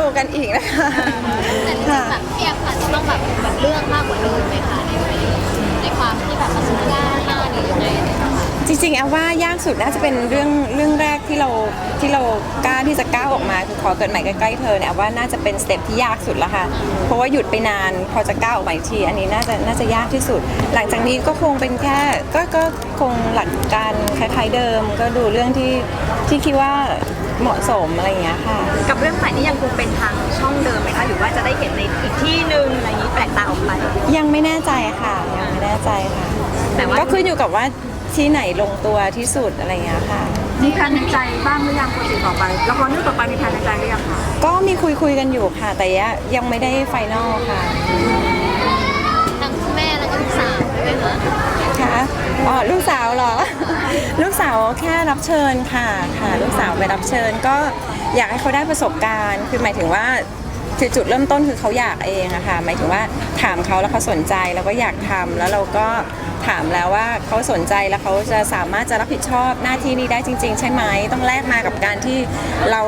ดูกันอีกนะคะแต่จริงๆแบบพี่แอฟอาจจะต้องแบบแบบเลือกมากกว่าเดิมไหมคะในในความที่แบบมันยากมากหรือยังไงเนี่ยค่ะจริงๆแอลว่ายากสุดน่าจะเป็นเรื่องเรื่องแรกที่เราที่เรากล้าที่จะก้าวออกมาคือขอเกิดใหม่ใกล้ๆเธอเนี่ยแอลว่าน่าจะเป็นสเต็ปที่ยากสุดแล้วค่ะเพราะว่าหยุดไปนานพอจะก้าวออกมาอีกทีอันนี้น่าจะน่าจะยากที่สุด หลังจากนี้ก็คงเป็นแค่ก็ก็คงหลักการคล้ายๆเดิม ก็ดูเรื่องที่ที่คิดว่า เหมาะสมอะไรอย่างเงี้ยค่ะ กับเรื่องใหม่นี่ยังคงเป็นทางช่องเดิมไหมคะหรือว่าจะได้เห็นในอีกที่หนึ่งอะไรอย่างนี้แปลกตาออกไปยังไม่แน่ใจค่ะยังไม่แน่ใจค่ะ แต่ว่าก็ขึ้นอยู่กับว่าที่ไหนลงตัวที่สุดอะไรอย่างเงี้ยค่ะ มีแผนในใจบ้างหรือยังโปรเจกต์ต่อไปละครเรื่องต่อไปมีแผนในใจหรือยังคะก็มีคุยคุยๆกันอยู่ค่ะ แต่ยังไม่ได้ไฟนอลค่ะทั้งคุณแม่แล้วก็ลูกสาวด้วยไหมคะ ค่ะ อ๋อ ลูกสาวเหรอ ลูกสาวแค่รับเชิญค่ะค่ะ ลูกสาวไปรับเชิญก็อยากให้เขาได้ประสบการณ์ คือหมายถึงว่าคือจุดเริ่มต้นคือเขาอยากเองอะค่ะหมายถึงว่าถามเขาแล้วเขาสนใจแล้วก็อยากทำแล้วเราก็ถามแล้วว่าเขาสนใจแล้วเขาจะสามารถจะรับผิดชอบหน้าที่นี้ได้จริง ๆ ใช่ไหมต้องแลกมากับการที่เรา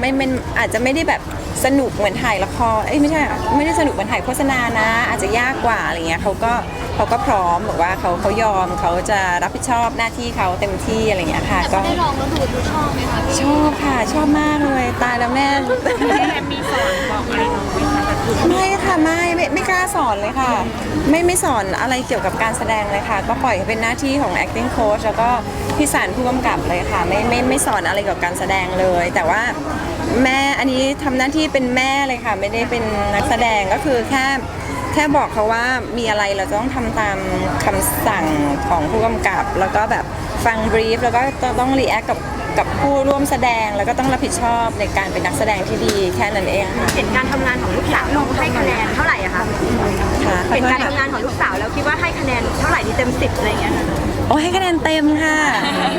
ไม่ไม่อาจจะไม่ได้แบบ สนุกเหมือนถ่ายละครเอ้ยไม่ใช่อะไม่ได้สนุกเหมือนถ่ายโฆษณานะ อาจจะยากกว่าอะไรเงี้ยเขาก็เขาก็พร้อมบอกว่าเขาเขายอมเขาจะรับผิดชอบหน้าที่เขาเต็มที่อะไรเงี้ยค่ะแต่ก็ก็ได้ลองแล้วดูดูชอบไหมคะพี่ชอบค่ะชอบมากเลยตายแล้วแม่มีสอนบอกอะไรน้องไหมคะแบบ ไม่ค่ะไม่ไม่ไม่กล้าสอนเลยค่ะ ไม่ไม่สอนอะไรเกี่ยวกับการแสดงเลยค่ะ ก็ปล่อยให้เป็นหน้าที่ของ acting coach แล้วก็พี่สารผู้กำกับเลยค่ะ ไม่ไม่ไม่สอนอะไรเกี่ยวกับการแสดงเลย แต่ว่าแม่อันนี้ทำหน้าที่เป็นแม่เลยค่ะ ไม่ได้เป็นนักแสดงก็คือแค่แค่บอกเขาว่ามีอะไรเราจะต้องทำตามคำสั่งของผู้กำกับ แล้วก็แบบฟังบรีฟแล้วก็ต้องรีแอคกับ กับผู้ร่วมแสดงแล้วก็ต้องรับผิดชอบในการเป็นนักแสดงที่ดีแค่นั้นเองค่ะ เห็นการทำงานของลูกสาวน้องให้คะแนนเท่าไหร่อะคะค่ะเห็นการทำงานของลูกสาวแล้วคิดว่าให้คะแนนเท่าไหร่ดีเต็มสิบอะไรอย่างเงี้ยค่ะโอ้ให้คะแนนเต็มค่ะ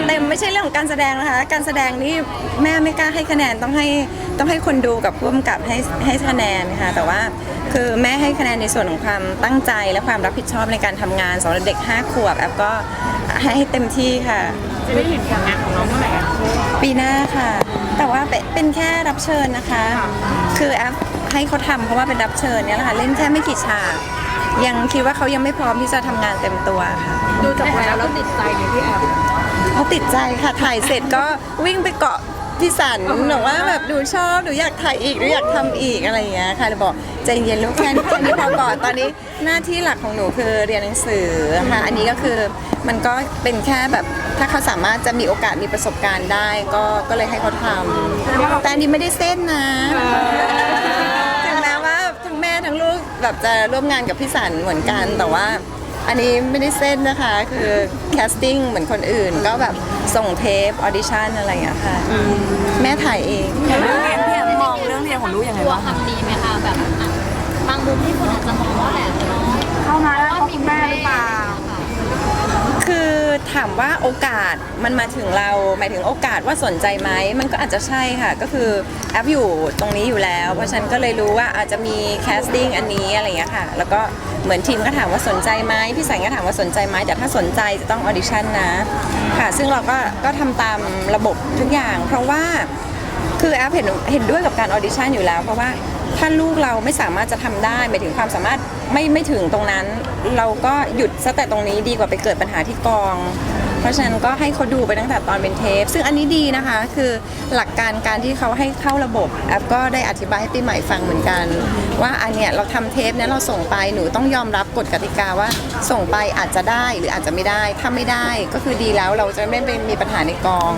เต็มไม่ใช่เรื่องของการแสดงนะคะ การแสดงนี่แม่ไม่กล้าให้คะแนนต้องให้ต้องให้คนดูกับผู้กำกับให้ให้คะแนนค่ะ แต่ว่าคือแม่ให้คะแนนในส่วนของความตั้งใจและความรับผิดชอบในการทำงานสำหรับเด็ก 5 ขวบแอฟก็ให้ให้เต็มที่ค่ะ จะได้เห็นผลงานของน้องเมื่อไหร่อะปีหน้าค่ะ แต่ว่าเป็นเป็นแค่รับเชิญนะคะ คือแอฟให้เขาทำเพราะว่าเป็นรับเชิญเนี่ยแหละค่ะเล่นแค่ไม่กี่ฉากยังคิดว่าเขายังไม่พร้อมที่จะทำงานเต็มตัวค่ะดูจากแล้วแล้วติดใจในพี่แอฟเขาติดใจค่ะถ่ายเสร็จก็วิ่งไปเกาะ พี่สันหนูว่าแบบหนูชอบหนูอยากถ่ายอีกหนูอยากทำอีกอะไรอย่างเงี้ยค่ะเลยบอกใจเย็นลูกแค่นี้แค่นี้พอก่อนตอนนี้หน้าที่หลักของหนูคือเรียนหนังสือค่ะอันนี้ก็คือมันก็เป็นแค่แบบถ้าเขาสามารถจะมีโอกาสมีประสบการณ์ได้ ก็ก็เลยให้เขาทำแต่อันนี้ไม่ได้เส้นนะ ถึงแม้ว่าทั้งแม่ทั้งลูกแบบจะร่วมงานกับพี่สันเหมือนกันแต่ว่า อันนี้ไม่ได้เส้นนะคะ คือแคสติ้งเหมือนคนอื่น ก็แบบส่งเทปออดิชั่นอะไรอย่างเงี้ยค่ะ แม่ถ่ายเอง เรื่องเรียนพี่แอมมองเรื่องเรียนของลูกยังไงกลัวบ้างคะ คำนี้ไหมคะแบบอะบางมุมที่คนอาจจะมองว่าแบบน้อย เข้ามาแล้วเขาคุณแม่หรือเปล่า คือ ถามว่าโอกาสมันมาถึงเราหมายถึงโอกาสว่าสนใจไหมมันก็อาจจะใช่ค่ะ ก็คือแอปอยู่ตรงนี้อยู่แล้ว เพราะฉันก็เลยรู้ว่าอาจจะมีแคสติ้งอันนี้อะไรอย่างเงี้ยค่ะ แล้วก็เหมือนทีมก็ถามว่าสนใจไหมพี่สายก็ถามว่าสนใจไหมแต่ถ้าสนใจจะต้องออดิชั่นนะค่ะ ซึ่งเราก็ก็ทำตามระบบทุกอย่าง เพราะว่า คือแอปเห็นเห็นด้วยกับการออดิชั่นอยู่แล้ว เพราะว่าถ้าลูกเราไม่สามารถจะทำได้หมายถึงความสามารถไม่ไม่ถึงตรงนั้น เราก็หยุดซะแต่ตรงนี้ดีกว่าไปเกิดปัญหาที่กอง เพราะฉะนั้นก็ให้เขาดูไปตั้งแต่ตอนเป็นเทป ซึ่งอันนี้ดีนะคะ คือหลักการการที่เขาให้เข้าระบบแอปก็ได้อธิบายให้ปีใหม่ฟังเหมือนกัน ว่าอันเนี้ยเราทำเทปเนี้ยเราส่งไปหนูต้องยอมรับกฎกติกาว่าส่งไปอาจจะได้หรืออาจจะไม่ได้ ถ้าไม่ได้ก็คือดีแล้วเราจะไม่ไปมีปัญหาในกอง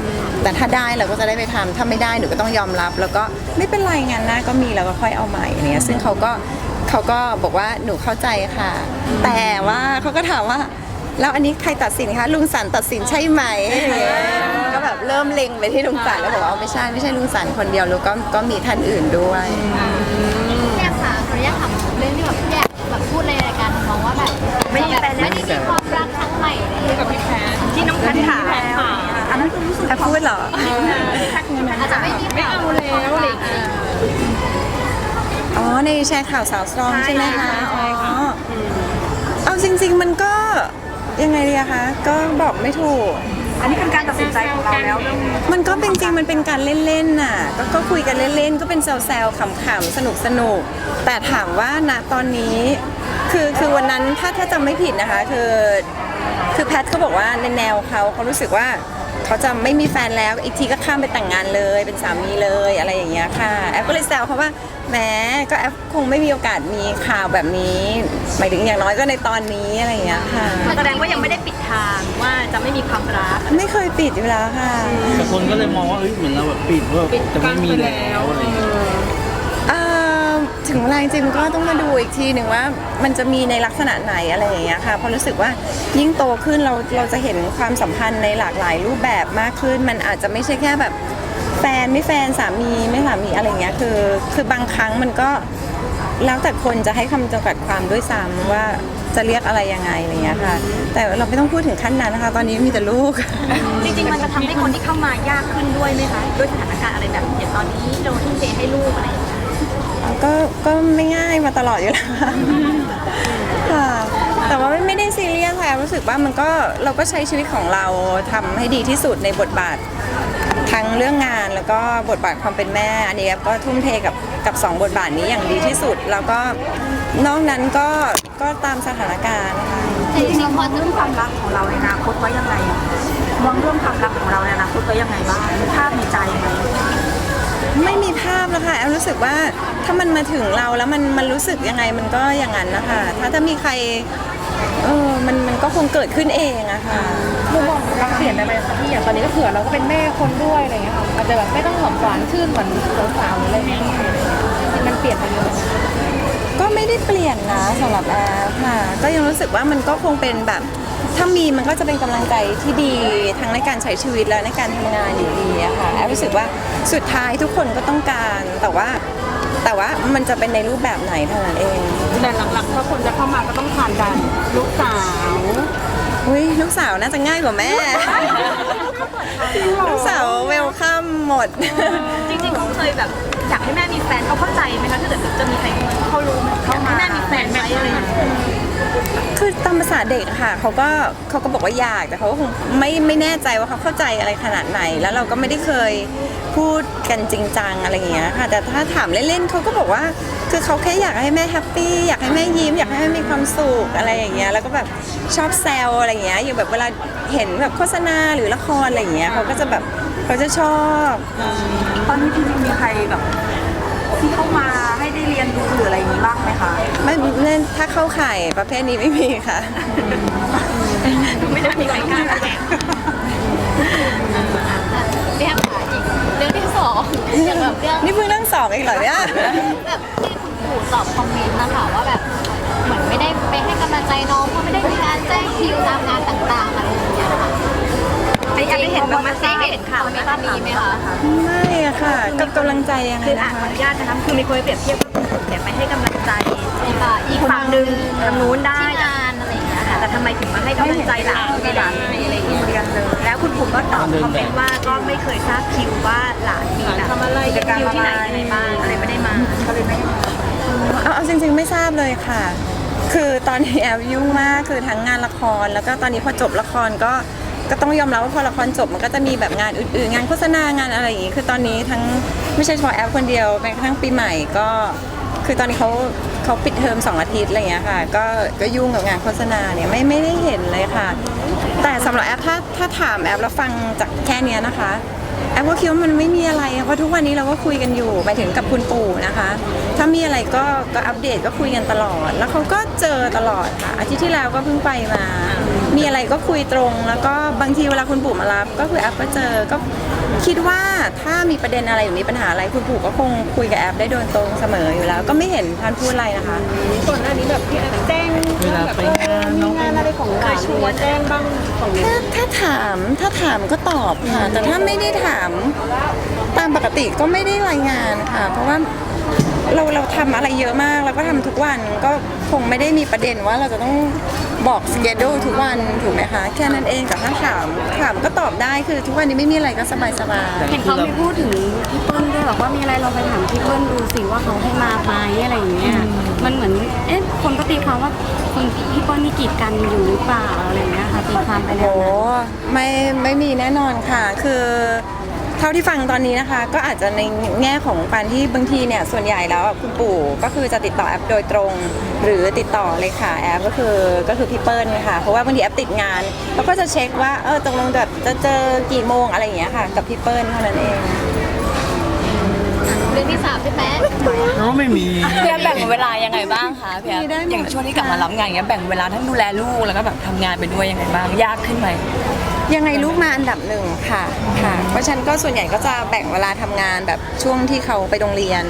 แต่ถ้าได้เราก็จะได้ไปทำถ้าไม่ได้หนูก็ต้องยอมรับ แล้วก็ไม่เป็นไรงานหน้าก็มีแล้วก็ค่อยเอาใหม่เนี่ยซึ่งเขาก็เขาก็บอกว่าหนูเข้าใจค่ะ แต่ว่าเขาก็ถามว่า แล้วอันนี้ใครตัดสินคะลุงสันตัดสินใช่ไหมก็แบบเริ่มเล็งไปที่ลุงสันแล้วบอกว่าไม่ใช่ไม่ใช่ลุงสันคนเดียวแล้วก็ก็มีท่านอื่นด้วยพี่แอฟค่ะขออนุญาตถามเรื่องที่แบบพี่แอฟแบบพูดในรายการทำนองว่าแบบไม่ได้แฟนไม่ได้มีความรักครั้งใหม่เลยกับพี่แพทที่น้องแพทถามอันนั้นคือรู้สึกถ้าพูดเหรออาจจะไม่มีไม่เอาแล้วอะไรอย่างเงี้ยอ๋อในแชร์ข่าวสาวสตรองใช่ไหมคะอ๋อเอาจริง ๆ มันก็ ยังไงดีอะคะก็บอกไม่ถูก อันนี้เป็นการตัดสินใจของเราแล้วเรื่องนี้มันก็เป็นจริงมันเป็นการเล่นๆน่ะก็ก็คุยกันเล่นๆก็เป็นแซวๆขำๆสนุกสนุกๆแต่ถามว่าณตอนนี้ คือคือวันนั้นถ้าถ้าจำไม่ผิดนะคะคือคือแพทเขาบอกว่าในแนวเขาเขารู้สึกว่า เขาจะไม่มีแฟนแล้วอีกทีก็ข้ามไปแต่งงานเลย เป็นสามีเลยอะไรอย่างเงี้ยค่ะ แอฟก็เลยแซวเขาว่าแหมก็แอฟคงไม่มีโอกาสมีข่าวแบบนี้หมายถึงอย่างน้อยก็ในตอนนี้อะไรอย่างเงี้ยค่ะ แสดงว่ายังไม่ได้ปิดทางว่าจะไม่มีความรัก ไม่เคยปิดอยู่แล้วค่ะ แต่คนก็เลยมองว่าเอ้ยเหมือนเราแบบปิดว่าจะไม่มีแล้วอะไรอย่างเงี้ยเอ่อ ถึงเวลาจริงๆก็ต้องมาดูอีกทีหนึ่งว่ามันจะมีในลักษณะไหนอะไรอย่างเงี้ยค่ะเพราะรู้สึกว่ายิ่งโตขึ้นเราเราจะเห็นความสัมพันธ์ในหลากหลายรูปแบบมากขึ้น มันอาจจะไม่ใช่แค่แบบแฟนไม่แฟนสามีไม่สามีอะไรเงี้ยคือคือบางครั้งมันก็แล้วแต่คนจะให้คำจำกัดความด้วยซ้ำว่าจะเรียกอะไรยังไงอะไรเงี้ยค่ะ แต่เราไม่ต้องพูดถึงขั้นนั้นนะคะ ตอนนี้มีแต่ลูก จริงๆ มันจะทำให้คนที่เข้ามายากขึ้นด้วยไหมคะ ด้วยสถานการณ์อะไรแบบอย่างตอนนี้เราทุ่มเทให้ลูกอะไรอย่างเงี้ย ก็ก็ไม่ง่ายมาตลอดอยู่แล้วค่ะแต่ว่าไม่ไม่ได้ซีเรียสค่ะรู้สึกว่ามันก็เราก็ใช้ชีวิตของเราทำให้ดีที่สุดในบทบาททั้งเรื่องงานแล้วก็บทบาทความเป็นแม่ อันนี้ก็ทุ่มเทกับกับสองบทบาทนี้อย่างดีที่สุด แล้วก็นอกนั้นก็ก็ตามสถานการณ์นะคะแต่จริงๆพอเรื่องความรักของเราในอนาคตไว้ยังไงมองเรื่องความรักของเราในอนาคตไว้ยังไงบ้างภาพในใจไหม ไม่มีภาพแล้วค่ะแอลรู้สึกว่าถ้ามันมาถึงเราแล้วมันมันรู้สึกยังไงมันก็อย่างนั้นนะคะ ถ้าถ้ามีใครเออมันมันก็คงเกิดขึ้นเองอะค่ะมุมมองรักเปลี่ยนไปไหมคะพี่อย่างตอนนี้ก็เผื่อเราก็เป็นแม่คนด้วยอะไรเงี้ยค่ะอาจจะแบบไม่ต้องหอมหวานชื่นเหมือนสาวๆหรืออะไรเงี้ยจริงๆมันเปลี่ยนไปเยอะ ไม่ได้เปลี่ยนนะสำหรับแอฟค่ะ ก็ยังรู้สึกว่ามันก็คงเป็นแบบ ถ้ามีมันก็จะเป็นกำลังใจที่ดีทั้งในการใช้ชีวิตและในการทำงานอยู่ดีอะค่ะแอฟรู้สึกว่าสุดท้ายทุกคนก็ต้องการแต่ว่า แต่ว่ามันจะเป็นในรูปแบบไหนเท่านั้นเอง แต่หลักๆถ้าคนจะเข้ามาก็ต้องผ่านดันลูกสาวอุ้ยลูกสาวน่าจะง่ายกว่าแม่ ลูกสาวเวลคัมหมด จริงๆเขาเคยแบบ อยากให้แม่มีแฟนเขาเข้าใจไหมคะถ้าเกิดจะมีใครเขารู้ไหมเขาให้แม่มีแฟนไหมอะไรอย่างเงี้ยคือตามภาษาเด็กอะค่ะเขาก็เขาก็บอกว่าอยากแต่เขาก็คงไม่ไม่แน่ใจว่าเขาเข้าใจอะไรขนาดไหน แล้วเราก็ไม่ได้เคยพูดกันจริงจังอะไรอย่างเงี้ยค่ะแต่ถ้าถามเล่นๆเขาก็บอกว่า คือเขาแค่อยากให้แม่แฮปปี้อยากให้แม่ยิ้มอยากให้แม่มีความสุขอะไรอย่างเงี้ยแล้วก็แบบชอบแซวอะไรอย่างเงี้ยอยู่แบบเวลาเห็นแบบโฆษณาหรือละครอะไรอย่างเงี้ยเขาก็จะแบบ เขาจะชอบตอนนี้จริงๆมีใครแบบที่เข้ามาให้ได้เรียนรู้หรืออะไรอย่างนี้บ้างไหมคะไม่เล่นถ้าเข้าข่ายประเภทนี้ไม่มีค่ะ ไม่ได้มีใครกล้าแเรียกค่ะอีกเรื่องที่สองอย่างแบบเรื่องนี่เพิ่งเรื่องสองเองเหรอเนี่ยแบบที่คุณปู่ตอบคอมเมนต์นะคะว่าแบบเหมือนไม่ได้ไปให้กำลังใจน้องเพราะไม่ได้มีการแจ้งคิวตามงานต่างๆอะไรอย่างเงี้ยค่ะ ไอ้อันได้เห็นบ้างไหมได้เห็นข่าวไหมคะมีไหมคะไม่อะค่ะกับกำลังใจยังไงคืออ่านะนขอคะ อนุญาตนะคะคือมีคนไปเปรียบเทียบว่าคุณปู่เนี่ยไปให้กำลังใจใช่ค่ะอีอีกกฝั่ฝั่งงหหนึ่นึ่งงทางนู้นได้ที่งานอะไรอย่างเงี้ยค่ะ แต่ทำไมถึงมาให้กำลังใจหลานในหลานอะไรอย่างเงี้ยเรียนเลยแล้วคุณปู่ก็ตอบคอมเมนต์ว่าก็ไม่เคยทราบคิวว่าหลานมีแบบกิจกรรมที่ไหนที่ไหนบ้างอะไรไม่ได้มาก็เลยไม่ได้มา เอาเอาจริงๆไม่ทราบเลยค่ะ คือตอนนี้แอลยุ่งมากคือทั้งงานละคร แล้วก็ตอนนี้พอจบละครก็ ก็ต้องยอมรับว่าพอละครจบมันก็จะมีแบบงานอื่นๆ งานโฆษณางานอะไรอย่างงี้คือตอนนี้ทั้งไม่ใช่เฉพาะแอลคนเดียวแม้กระทั่งปีใหม่ก็ คือตอนนี้เขาเขาปิดเทอมสองอาทิตย์อะไรอย่างเงี้ยค่ะ ก็ก็ยุ่งกับงานโฆษณาเนี่ยไม่ไม่ได้เห็นเลยค่ะ แต่สำหรับแอปถ้าถ้าถามแอปแล้วฟังจากแค่เนี้ยนะคะ แอปก็คิดว่ามันไม่มีอะไรเพราะทุกวันนี้เราก็คุยกันอยู่ไปถึงกับคุณปู่นะคะ ถ้ามีอะไรก็ก็อัปเดตก็คุยกันตลอด แล้วเขาก็เจอตลอดค่ะอาทิตย์ที่แล้วก็เพิ่งไปมา มีอะไรก็คุยตรง แล้วก็บางทีเวลาคุณปู่มารับ ก็คือแอปก็เจอก็คิดว่าถ้ามีประเด็นอะไรหรือมีปัญหาอะไรคุณปู่ก็คงคุยกับแอปได้โดยตรงเสมออยู่แล้ว ก็ไม่เห็นท่านพูดอะไรนะคะส่วนอันนี้แบบพี่แอนแจ้งเวลาไปงานน้มีองงานอะไรของหลานชัวแจ้งบ้างของนี้ถ้าถ้าถามถ้าถามก็ตอบค่ะ แต่ถ้าไม่ได้ถามตามปกติก็ไม่ได้รายงานค่ะ เพราะว่าเราเราทำอะไรเยอะมาก แล้วก็ทำทุกวันก็ คงไม่ได้มีประเด็นว่าเราจะต้องบอกสเกดูทุกวันถูกไหมคะ แค่นั้นเองแต่ถ้าถามถามก็ตอบได้คือทุกวันนี้ไม่มีอะไรก็สบายสบายๆเห็นเขามีพูดถึงพี่เปิ้ลด้วยบอกว่ามีอะไรเราไปถามพี่เปิ้ลดูสิว่าเขาให้มาไหมอะไรอย่างเงี้ยมันเหมือนเอ๊ะคนก็ตีความว่าคนพี่เปิ้ลนี่กีดกันอยู่หรือเปล่าอะไรอย่างเงี้ยค่ะตีความไปแนโอ้วนั้นไม่ไม่มีแน่นอนค่ะคือ เท่าที่ฟังตอนนี้นะคะ ก็อาจจะในแง่ของการที่บางทีเนี่ยส่วนใหญ่แล้วอะคุณปู่ก็คือจะติดต่อแอปโดยตรง หรือติดต่อเลยค่ะแอปก็คือก็คือพี่เปิ้ลค่ะเพราะว่าบางทีแอปติดงานเราก็จะเช็คว่าเออตกลงแบบจะเจอกี่โมงอะไรอย่างเงี้ยค่ะ กับพี่เปิ้ลเท่านั้นเองเรื่องที่สามพี่แป๊ะเขาไม่มีพี่แอฟแบ่งเวลายังไงบ้างคะพี่แอฟมีได้หมดอย่างช่วงที่กลับมารับงานอย่างเงี้ยแบ่งเวลาทั้งดูแลลูกแล้วก็แบบทำงานไปด้วยยังไงบ้างยากขึ้นไหม ยังไงลูกมาอันดับหนึ่งค่ะค่ะ เพราะฉะนันก็ส่วนใหญ่ก็จะแบ่งเวลาทำงานแบบช่วงที่เขาไปโรงเรียน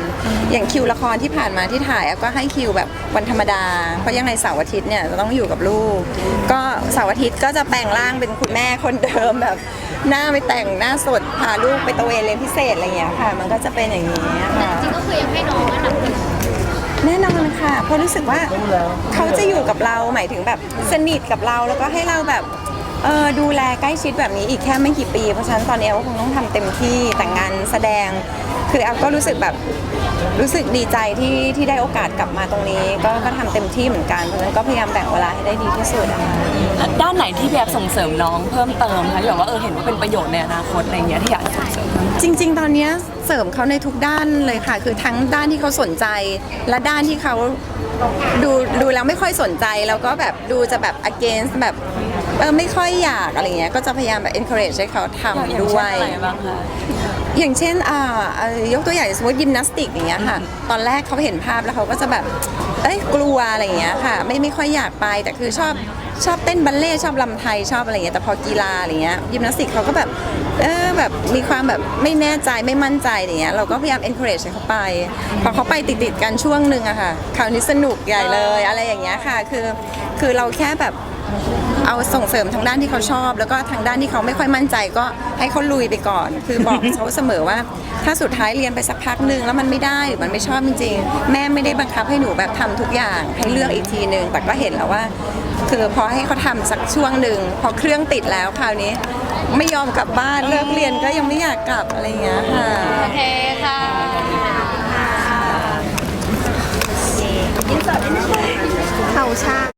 อย่างคิวละครที่ผ่านมาที่ถ่ายแอฟก็ให้คิวแบบวันธรรมดา เพราะยังไงเสาร์อาทิตย์เนี่ยจะต้องอยู่กับลูก ก็เสาร์อาทิตย์ก็จะแปลงร่างเป็นคุณแม่คนเดิมแบบ หน้าไม่แต่งหน้าสดพาลูกไปตระเวนเรียนพิเศษอะไรอย่างเงี้ยค่ะ มันก็จะเป็นอย่างนี้ค่ะจริงก็คือยังให้น้องอันดับหนึ่งแน่นอนค่ะเพราะรู้สึกว่าเขาจะอยู่กับเราหมายถึงแบบสนิทกับเราแล้วก็ให้เราแบบ เออดูแลใกล้ชิดแบบนี้อีกแค่ไม่กี่ปี เพราะฉะนั้นตอนนี้เราคงต้องทำเต็มที่แต่งงานแสดง คือแอลก็รู้สึกแบบรู้สึกดีใจที่ที่ได้โอกาสกลับมาตรงนี้ ก็ก็ทำเต็มที่เหมือนกันเพราะฉะนั้นก็พยายามแบ่งเวลาให้ได้ดีที่สุดอะค่ะ ด้านไหนที่พี่แอฟส่งเสริมน้องเพิ่มเติมคะที่แบบว่าเออเห็นว่าเป็นประโยชน์ในอนาคตอะไรอย่างเงี้ยที่อยากส่งเสริมจริง ๆ ตอนเนี้ยเสริมเขาในทุกด้านเลยค่ะ คือทั้งด้านที่เขาสนใจ และด้านที่เขาดูดูแล้วไม่ค่อยสนใจ แล้วก็แบบดูจะแบบ against แบบ เออไม่ค่อยอยากอะไรเงี้ยก็จะพยายามแบบ encourage ให้เขาทำอย่างด้เช่วนยอะไรบ้างคะอย่างเช่นอ่าเอ่อยกตัวอย่างสมมติยิมนาสติกอย่างเงี้ยค่ะ ตอนแรกเขาเห็นภาพแล้วเขาก็จะแบบ เอ้ยกลัวอะไรอย่างเงี้ยค่ะ ไม่ไม่ค่อยอยากไปแต่คือชอบชอบเต้นบัลเล่ต์ชอบลำไทยชอบอะไรอย่างเงี้ยแต่พอกีฬาอะไรเงี้ยยิมนาสติกเขาก็แบบเออแบบมีความแบบไม่แน่ใจไม่มั่นใจอย่างเงี้ยเราก็พยายาม encourage ให้เขาไป พอเขาไปติดๆกันช่วงหนึ่งอะค่ะคราวนี้สนุกใหญ่เลยอะไรอย่างเงี้ยค่ะ คือคือเราแค่แบบ เอาส่งเสริมทางด้านที่เขาชอบ แล้วก็ทางด้านที่เขาไม่ค่อยมั่นใจก็ให้เขาลุยไปก่อน คือบอกเขาเสมอว่า ถ้าสุดท้ายเรียนไปสักพักหนึ่งแล้วมันไม่ได้หรือมันไม่ชอบจริงๆ แม่ไม่ได้บังคับให้หนูแบบทำทุกอย่างให้เลือกอีกทีหนึ่งแต่ก็เห็นแล้วว่า คือพอให้เขาทำสักช่วงหนึ่งพอเครื่องติดแล้วคราวนี้ ไม่ยอมกลับบ้านเลิกเรียนก็ยังไม่อยากกลับอะไรอย่างเงี้ยค่ะโอเคค่ะอินเสิร์ตนิดนึงเขาชา